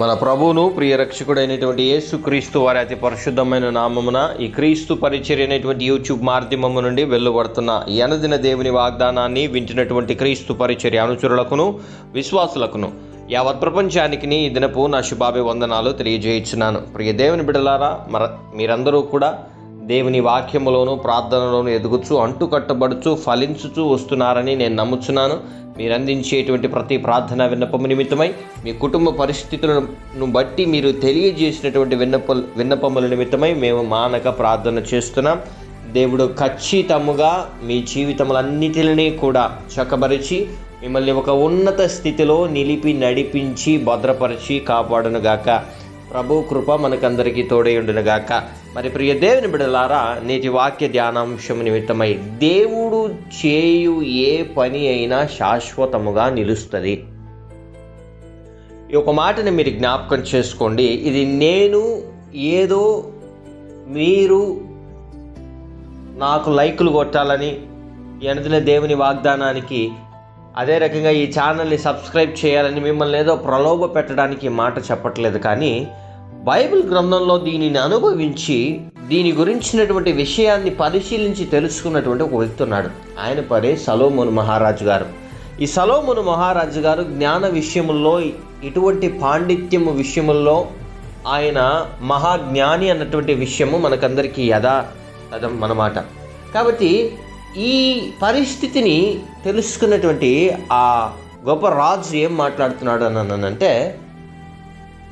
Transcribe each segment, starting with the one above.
మన ప్రభువును ప్రియ రక్షకుడైనటువంటి యేసు క్రీస్తు వారి అతి పరిశుద్ధమైన నామమున ఈ క్రీస్తు పరిచర్యనేటువంటి యూట్యూబ్ మాధ్యమము నుండి వెలువడుతున్న ఈ దేవుని వాగ్దానాన్ని వింటున్నటువంటి క్రీస్తు పరిచర్య అనుచరులకును విశ్వాసులకును యావత్ ప్రపంచానికి ఈ దినపు నా శుభాభి వందనాలు తెలియజేయించున్నాను. ప్రియ దేవుని బిడలారా మర మీరందరూ కూడా దేవుని వాక్యములోను ప్రార్థనలోను ఎదుగుచు అంటుకట్టబడుచు ఫలించుచూ వస్తున్నారని నేను నమ్ముచున్నాను. మీరు అందించేటువంటి ప్రతి ప్రార్థన విన్నపము నిమిత్తమై మీ కుటుంబ పరిస్థితులను బట్టి మీరు తెలియజేసినటువంటి విన్నప విన్నపముల నిమిత్తమై మేము మానక ప్రార్థన చేస్తున్నాం. దేవుడు ఖచ్చితముగా మీ జీవితములన్నిటిని కూడా చక్కబరిచి మిమ్మల్ని ఒక ఉన్నత స్థితిలో నిలిపి నడిపించి భద్రపరిచి కాపాడునుగాక. ప్రభు కృప మనకందరికీ తోడైండునుగాక మరి ప్రియ దేవుని బిడలారా నేటి వాక్య ధ్యానాంశం నిమిత్తమై దేవుడు చేయు ఏ పని అయినా శాశ్వతముగా నిలుస్తుంది. ఈ ఒక మాటని మీరు జ్ఞాపకం చేసుకోండి. ఇది నేను ఏదో మీరు నాకు లైకులు కొట్టాలని ఎనదిన దేవుని వాగ్దానానికి అదే రకంగా ఈ ఛానల్ని సబ్స్క్రైబ్ చేయాలని మిమ్మల్ని ఏదో ప్రలోభ పెట్టడానికి మాట చెప్పట్లేదు. కానీ బైబిల్ గ్రంథంలో దీనిని అనుభవించి దీని గురించినటువంటి విషయాన్ని పరిశీలించి తెలుసుకున్నటువంటి ఒక వ్యక్తి ఉన్నాడు. ఆయన పరే సలోమును మహారాజు గారు. ఈ సలోమును మహారాజు గారు జ్ఞాన విషయముల్లో ఇటువంటి పాండిత్యము విషయముల్లో ఆయన మహాజ్ఞాని అన్నటువంటి విషయము మనకందరికీ యథా అన్నమాట కాబట్టి ఈ పరిస్థితిని తెలుసుకున్నటువంటి ఆ గొప్ప రాజు ఏం మాట్లాడుతున్నాడు అని అంటే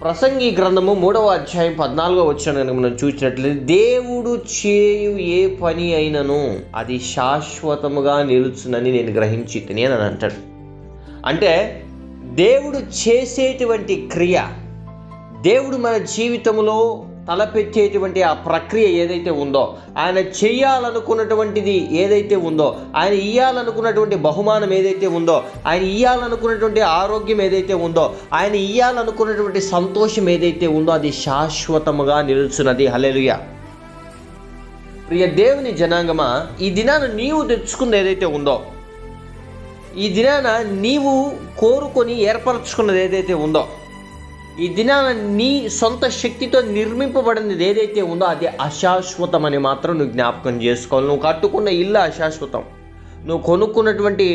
ప్రసంగి గ్రంథము మూడవ అధ్యాయం పద్నాలుగో వచ్చిన మనం చూసినట్లయితే దేవుడు చేయు ఏ పని అయినను అది శాశ్వతముగా నిలుచునని నేను గ్రహించి తిని అని అంటాడు. అంటే దేవుడు చేసేటువంటి క్రియ దేవుడు మన జీవితంలో తలపెట్టేటువంటి ఆ ప్రక్రియ ఏదైతే ఉందో ఆయన చెయ్యాలనుకున్నటువంటిది ఏదైతే ఉందో ఆయన ఇయ్యాలనుకున్నటువంటి బహుమానం ఏదైతే ఉందో ఆయన ఇయ్యాలనుకున్నటువంటి ఆరోగ్యం ఏదైతే ఉందో ఆయన ఇయ్యాలనుకున్నటువంటి సంతోషం ఏదైతే ఉందో అది శాశ్వతముగా నిలుచున్నది. హలెలుయ ప్రియ దేవుని జనాంగమా ఈ దినాన నీవు తెచ్చుకున్న ఏదైతే ఉందో ఈ దినాన నీవు కోరుకొని ఏర్పరచుకున్నది ఏదైతే ఉందో ఈ దినాన నీ సొంత శక్తితో నిర్మింపబడినది ఏదైతే ఉందో అది అశాశ్వతం అని మాత్రం నువ్వు జ్ఞాపకం చేసుకోవాలి. నువ్వు కట్టుకున్న ఇల్లు అశాశ్వతం. నువ్వు కొనుక్కున్నటువంటి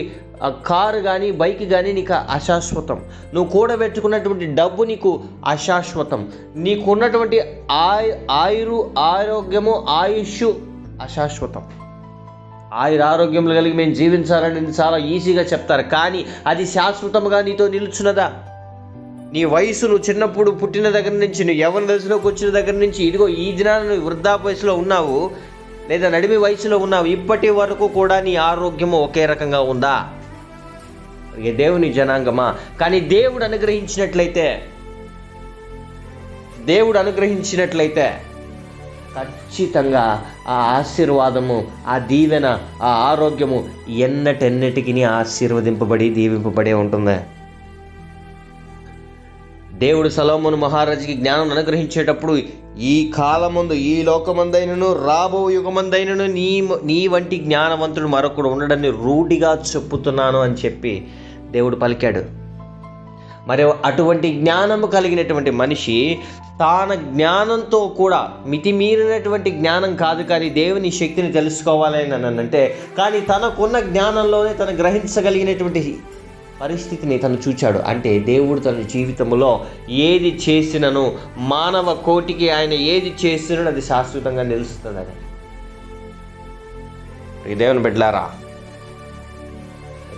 కారు కానీ బైక్ కానీ నీకు అశాశ్వతం. నువ్వు కూడబెట్టుకున్నటువంటి డబ్బు నీకు అశాశ్వతం. నీకున్నటువంటి ఆయు ఆయురు ఆరోగ్యము ఆయుష్ అశాశ్వతం. ఆయుర ఆరోగ్యంలో కలిగి మేము జీవించాలని చాలా ఈజీగా చెప్తారు. కానీ అది శాశ్వతంగా నీతో నిలుచున్నదా? నీ వయసు నువ్వు చిన్నప్పుడు పుట్టిన దగ్గర నుంచి నువ్వు ఎవరి దశలోకి వచ్చిన దగ్గర నుంచి ఇదిగో ఈ దినాన నువ్వు వృద్ధాప్య వయసులో ఉన్నావు లేదా నడిమి వయసులో ఉన్నావు ఇప్పటి వరకు కూడా నీ ఆరోగ్యము ఒకే రకంగా ఉందా? ఇక దేవుని జనాంగమా? కానీ దేవుడు అనుగ్రహించినట్లయితే దేవుడు అనుగ్రహించినట్లయితే ఖచ్చితంగా ఆ ఆశీర్వాదము ఆ దీవెన ఆ ఆరోగ్యము ఎన్నటెన్నటికి ఆశీర్వదింపబడి దీవింపబడే ఉంటుంది. దేవుడు సలోమును మహారాజుకి జ్ఞానం అనుగ్రహించేటప్పుడు ఈ కాలమందు ఈ లోకమందైనను రాబో యుగమందైనను నీ నీ వంటి జ్ఞానవంతుడు మరొకడు ఉండడని రూఢిగా చెప్పుతున్నాను అని చెప్పి దేవుడు పలికాడు. మరి అటువంటి జ్ఞానము కలిగినటువంటి మనిషి తాన జ్ఞానంతో కూడా మితిమీరినటువంటి జ్ఞానం కాదు కానీ దేవుని శక్తిని తెలుసుకోవాలని అని అంటే కానీ తనకున్న జ్ఞానంలోనే తను గ్రహించగలిగినటువంటి పరిస్థితిని తను చూచాడు. అంటే దేవుడు తన జీవితంలో ఏది చేసినను మానవ కోటికి ఆయన ఏది చేసినను అది శాశ్వతంగా నిలుస్తుందని ఈ దేవుని బిడ్డలారా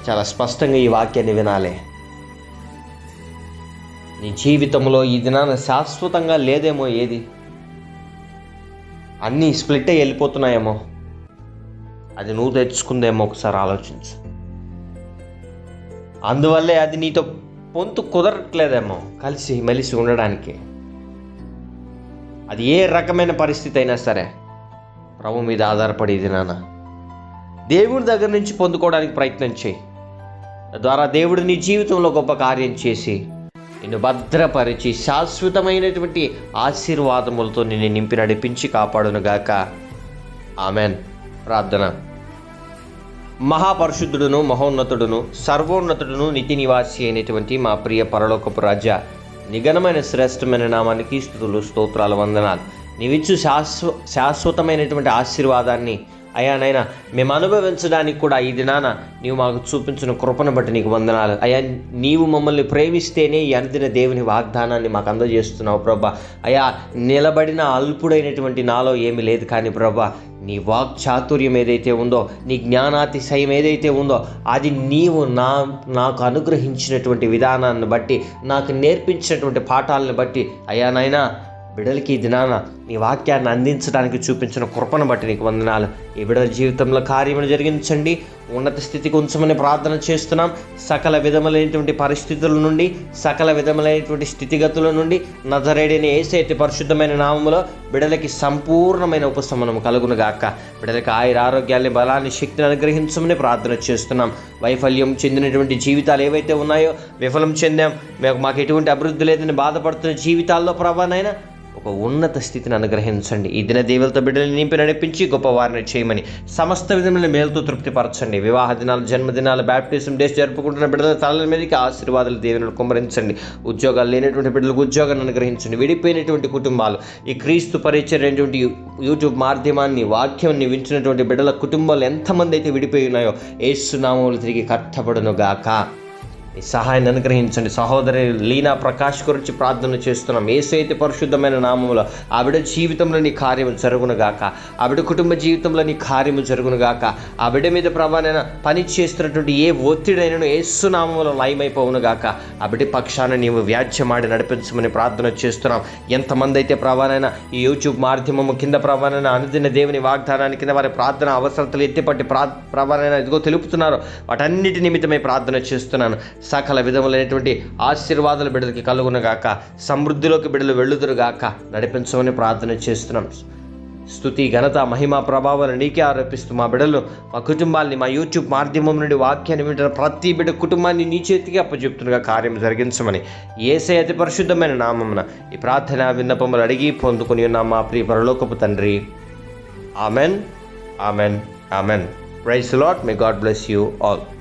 చాలా స్పష్టంగా ఈ వాక్యాన్ని వినాలి. నీ జీవితంలో ఈ దినాన శాశ్వతంగా లేదేమో ఏది? అన్నీ స్ప్లిట్ అయ్యి వెళ్ళిపోతున్నాయేమో. అది నువ్వు తెచ్చుకుందేమో ఒకసారి ఆలోచించు. అందువల్లే అది నీతో పొంతు కుదరట్లేదేమో కలిసి మెలిసి ఉండడానికి. అది ఏ రకమైన పరిస్థితి అయినా సరే ప్రభు మీద ఆధారపడేది నాన్న. దేవుడి దగ్గర నుంచి పొందుకోవడానికి ప్రయత్నం చేయి. తద్వారా దేవుడు నీ జీవితంలో గొప్ప కార్యం చేసి నిన్ను భద్రపరిచి శాశ్వతమైనటువంటి ఆశీర్వాదములతో నిన్ను నింపి నడిపించి కాపాడునుగాక. ఆమెన్. ప్రార్థన. మహాపరిశుద్ధుడును మహోన్నతుడును సర్వోన్నతుడును నితి నివాసి అయినటువంటి మా ప్రియ పరలోకపు రాజ్య నిఘనమైన శ్రేష్టమైన నామానికి స్థుతులు స్తోత్రాలు వందనాలు. నీవిచ్చు శాశ్వ శాశ్వతమైనటువంటి ఆశీర్వాదాన్ని అయ్యా నైనా మేము అనుభవించడానికి కూడా ఈ దినాన నీవు మాకు చూపించిన కృపను బట్టి నీకు వందనాలు. అయ్యా నీవు మమ్మల్ని ప్రేమిస్తేనే ఈ అందిన దేవుని వాగ్దానాన్ని మాకు అందజేస్తున్నావు ప్రభా. అయ్యా నిలబడిన అల్పుడైనటువంటి నాలో ఏమీ లేదు కానీ ప్రభా నీ వాక్ చాతుర్యం ఏదైతే ఉందో నీ జ్ఞానాతిశయం ఏదైతే ఉందో అది నీవు నా నాకు అనుగ్రహించినటువంటి విధానాన్ని బట్టి నాకు నేర్పించినటువంటి పాఠాలను బట్టి అయ్యా నాయనా బిడలకి ఈ దినాన నీ వాక్యాన్ని అందించడానికి చూపించిన కృపను బట్టి నీకు వందనాలు. ఈ బిడల జీవితంలో కార్యములు జరిగించండి. ఉన్నత స్థితికి ఉంచమని ప్రార్థన చేస్తున్నాం. సకల విధములైనటువంటి పరిస్థితుల నుండి సకల విధములైనటువంటి స్థితిగతుల నుండి నజరేడిని ఏసైతే పరిశుద్ధమైన నామములో బిడలకి సంపూర్ణమైన ఉపశమనం కలుగునుగాక. బిడలకి ఆయుర ఆరోగ్యాన్ని బలాన్ని శక్తిని అనుగ్రహించమని ప్రార్థన చేస్తున్నాం. వైఫల్యం చెందినటువంటి జీవితాలు ఏవైతే ఉన్నాయో విఫలం చెందాం. మేము మాకు ఎటువంటి అభివృద్ధి లేదని బాధపడుతున్న జీవితాల్లో ప్రభానైనా ఒక ఉన్నత స్థితిని అనుగ్రహించండి. ఈ దిన దేవులతో బిడ్డలు నింపి నడిపించి గొప్ప వారిని చేయమని సమస్త విధముల మేలుతో తృప్తిపరచండి. వివాహ దినాలు జన్మదినాలు బ్యాప్టిజం డేస్ జరుపుకుంటున్న బిడ్డల తలల మీదకి ఆశీర్వాదాలు దేవుని కుమరించండి ఉద్యోగాలు లేనటువంటి బిడ్డలకు ఉద్యోగాన్ని అనుగ్రహించండి. విడిపోయినటువంటి కుటుంబాలు ఈ క్రీస్తు పరిచయటువంటి యూట్యూబ్ మాధ్యమాన్ని వాక్యాన్ని వించినటువంటి బిడ్డల కుటుంబాలు ఎంతమంది అయితే విడిపోయి ఉన్నాయో ఏసునామములు తిరిగి కట్టబడును గాక మీ సహాయాన్ని అనుగ్రహించండి. సహోదరి లీనా ప్రకాష్ గురించి ప్రార్థన చేస్తున్నాం. ఏసైతే పరిశుద్ధమైన నామములో ఆవిడ జీవితంలో నీ కార్యము జరుగునుగాక. ఆవిడ కుటుంబ జీవితంలో నీ కార్యము జరుగునుగాక. ఆవిడ మీద ప్రభానైనా పని చేస్తున్నటువంటి ఏ ఒత్తిడైనను ఏసు నామములో లయమైపోవునుగాక. ఆవిడ పక్షాన నీవు వ్యాధ్యమాడి నడిపించమని ప్రార్థన చేస్తున్నాం. ఎంతమంది అయితే ప్రభానైనా ఈ యూట్యూబ్ మాధ్యమము కింద ప్రభానైనా అనుదిన దేవుని వాగ్దానాన్ని కింద వారి ప్రార్థన అవసరతలు ఎత్తిపట్టి ప్రా ప్రభానైనా ఇదిగో తెలుపుతున్నారు. వాటన్నిటి నిమిత్తమై ప్రార్థన చేస్తున్నాను. సకల విధములైనటువంటి ఆశీర్వాదాలు బిడ్డలకి కలుగునగాక. సమృద్ధిలోకి బిడ్డలు వెళ్ళుదురుగాక. నడిపించమని ప్రార్థన చేస్తున్నాం. స్థుతి ఘనత మహిమ ప్రభావాలు నీకే ఆరోపిస్తూ మా బిడ్డలు మా కుటుంబాన్ని మా యూట్యూబ్ మాధ్యమం నుండి వాక్యాన్ని వింటున్న ప్రతి బిడ్డ కుటుంబాన్ని నీ చేతికి అప్పచెప్తున్నగా కార్యం జరిగించమని. ఏసే అతి పరిశుద్ధమైన నామమున ఈ ప్రార్థన విన్నపములు అడిగి పొందుకుని ఉన్న మా ప్రియ పరలోకపు తండ్రి. Amen amen amen. Praise lord may God bless you all